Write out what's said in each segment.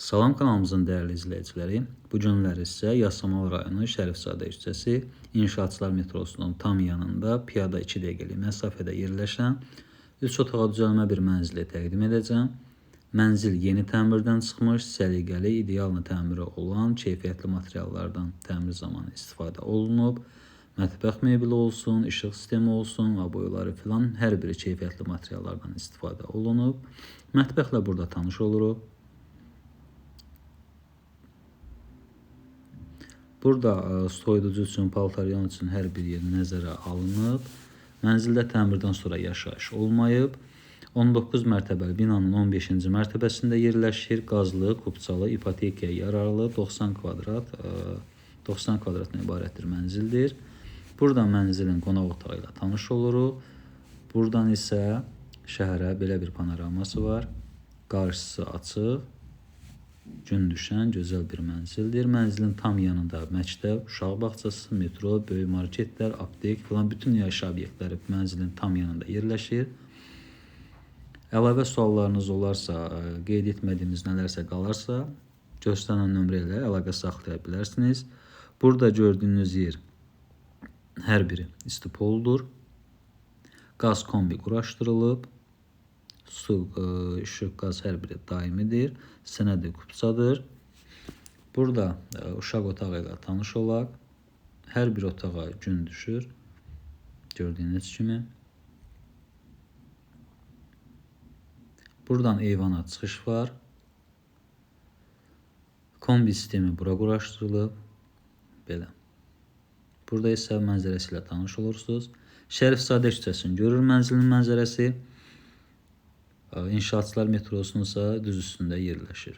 Salam kanalımızın dəyərli izləyiciləri. Bu günləri sizə Yasamal rayonu Şərifzadə küçəsi İnşaatçılar metrosunun tam yanında piyada 2 dəqiqəlik məsafədə yerləşən 3 otağa düzəlmə bir mənzili təqdim edəcəm. Mənzil yeni təmirdən çıxmış, səliqəli, ideallı təmiri olan, keyfiyyətli materiallardan təmir zamanı istifadə olunub. Mətbəx mebeli olsun, işıq sistemi olsun, aboyları filan hər biri keyfiyyətli materiallardan istifadə olunub. Mətbəxlə burada tanış oluruq. Burada ə, soyuducu üçün, paltaryan üçün hər bir yer nəzərə alınıb. Mənzildə təmirdən sonra yaşayış olmayıb. 19 mərtəbəli binanın 15-ci mərtəbəsində yerləşir. Qazlı, kubçalı, ipotekaya yararlı 90 kvadrat, ə, 90 kvadratdan ibarətdir mənzildir. Burada mənzilin qonaq otağı ilə tanış oluruq. Buradan isə şəhərə belə bir panoraması var. Qarşısı açıq, gün düşən gözəl bir mənzildir. Mənzilin tam yanında məktəb, uşaq bağçası, metro, böyük marketlər, aptek filan bütün yaşayış obyektləri mənzilin tam yanında yerləşir. Əlavə suallarınız olarsa, ə, qeyd etmədiyimiz nələrsə qalarsa, göstərilən nömrə ilə əlaqə saxlaya bilərsiniz. Burada gördüyünüz yer hər biri istipoldur. Qaz kombi quraşdırılıb. Su, işıq, qaz hər biri daimidir. Sənədi kubsadır. Burada ə, uşaq otağı ilə tanış olaq. Hər bir otağa gün düşür. Gördüyünüz kimi. Buradan eyvana çıxış var. Kombi sistemi bura quraşdırılıb. Belə. Burada isə mənzərəsi ilə tanış olursunuz. Şərifzadə küçəsini görür mənzilin mənzərəsi. İnşaatçılar metrosunun isə düz üstündə yerləşir.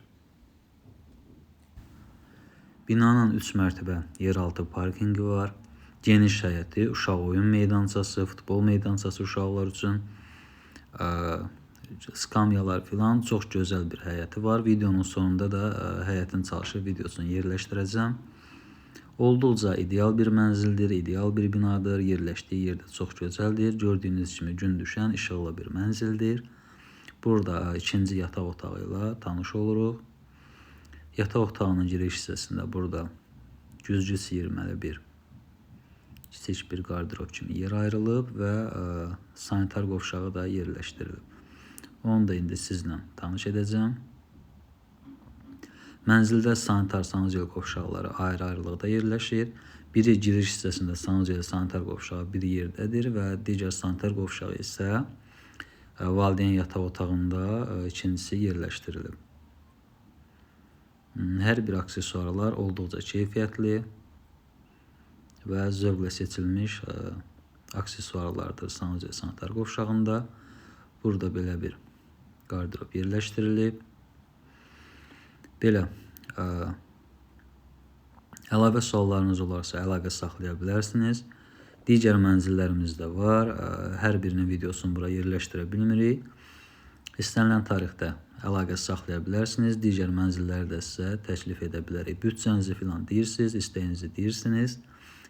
Binanın 3 mərtəbə yeraltı parkinqi var. Geniş həyəti, uşaq oyun meydançası, futbol meydançası uşaqlar üçün. Skamyalar filan çox gözəl bir həyəti var. Videonun sonunda da ə, həyətin çalışır videosunu yerləşdirəcəm. Olduqca ideal bir mənzildir, ideal bir binadır. Yerləşdiyi yerdə çox gözəldir. Gördüyünüz kimi gün düşən işıqlı bir mənzildir. Burada ikinci yataq otağı ilə tanış oluruq. Yataq otağının giriş hissəsində burada güzgü siyirməli bir kiçik bir qardırob kimi yer ayrılıb və ə, sanitar qovşağı da yerləşdirilib. Onu da indi sizlə tanış edəcəm. Mənzildə sanitar sanuzel qovşaqları ayrı-ayrılıqda yerləşir. Biri giriş hissəsində sanuzel sanitar qovşağı bir yerdədir və digər sanitar qovşağı isə valideyn yataq otağında ikincisi yerləşdirilib. Hər bir aksesuarlar olduqca keyfiyyətli və zövqlə seçilmiş aksesuarlardır sanuzel sanitar qovşağında. Burada belə bir qardırob yerləşdirilib. Belə ə, əlavə suallarınız olarsa əlaqə saxlaya bilərsiniz. Digər mənzillərimiz də var. Hər birinin videosunu bura yerləşdirə bilmirik. İstənilən tarixdə əlaqə saxlaya bilərsiniz. Digər mənzilləri də sizə təklif edə bilərik. Büdcənizi filan deyirsiniz, istəyinizi deyirsiniz.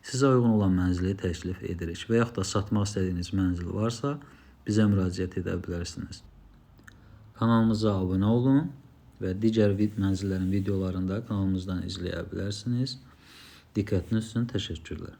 Sizə uyğun olan mənzili təklif edirik və yaxud da satmaq istədiyiniz mənzil varsa, bizə müraciət edə bilərsiniz. Kanalımıza abunə olun və digər vid mənzillərin videolarını da kanalımızdan izləyə bilərsiniz. Diqqətiniz üçün təşəkkürlər.